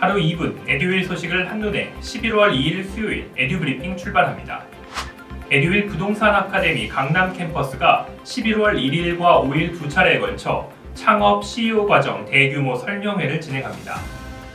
하루 2분 에듀윌 소식을 한눈에 11월 2일 수요일 에듀브리핑 출발합니다. 에듀윌 부동산 아카데미 강남 캠퍼스가 11월 1일과 5일 두 차례에 걸쳐 창업 CEO 과정 대규모 설명회를 진행합니다.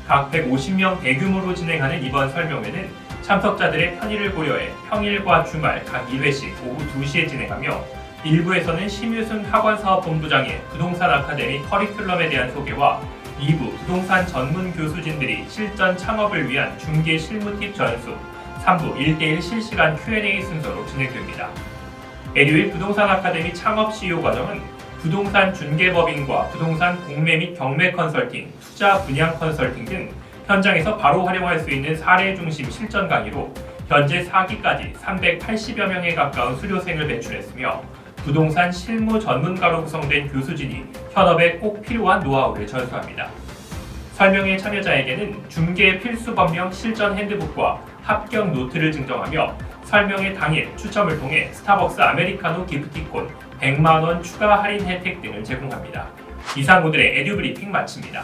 각 150명 대규모로 진행하는 이번 설명회는 참석자들의 편의를 고려해 평일과 주말 각 1회씩 오후 2시에 진행하며 일부에서는 심유순 학원사업본부장의 부동산 아카데미 커리큘럼에 대한 소개와 2부 부동산 전문 교수진들이 실전 창업을 위한 중개 실무 팁 전수, 3부 1대1 실시간 Q&A 순서로 진행됩니다. 에듀윌 부동산 아카데미 창업 CEO 과정은 부동산 중개법인과 부동산 공매 및 경매 컨설팅, 투자 분양 컨설팅 등 현장에서 바로 활용할 수 있는 사례 중심 실전 강의로 현재 4기까지 380여 명에 가까운 수료생을 배출했으며 부동산 실무 전문가로 구성된 교수진이 현업에 꼭 필요한 노하우를 전수합니다. 설명회 참여자에게는 중개 필수 법령 실전 핸드북과 합격 노트를 증정하며 설명회 당일 추첨을 통해 스타벅스 아메리카노 기프티콘 100만 원 추가 할인 혜택 등을 제공합니다. 이상 오늘의 에듀브리핑 마칩니다.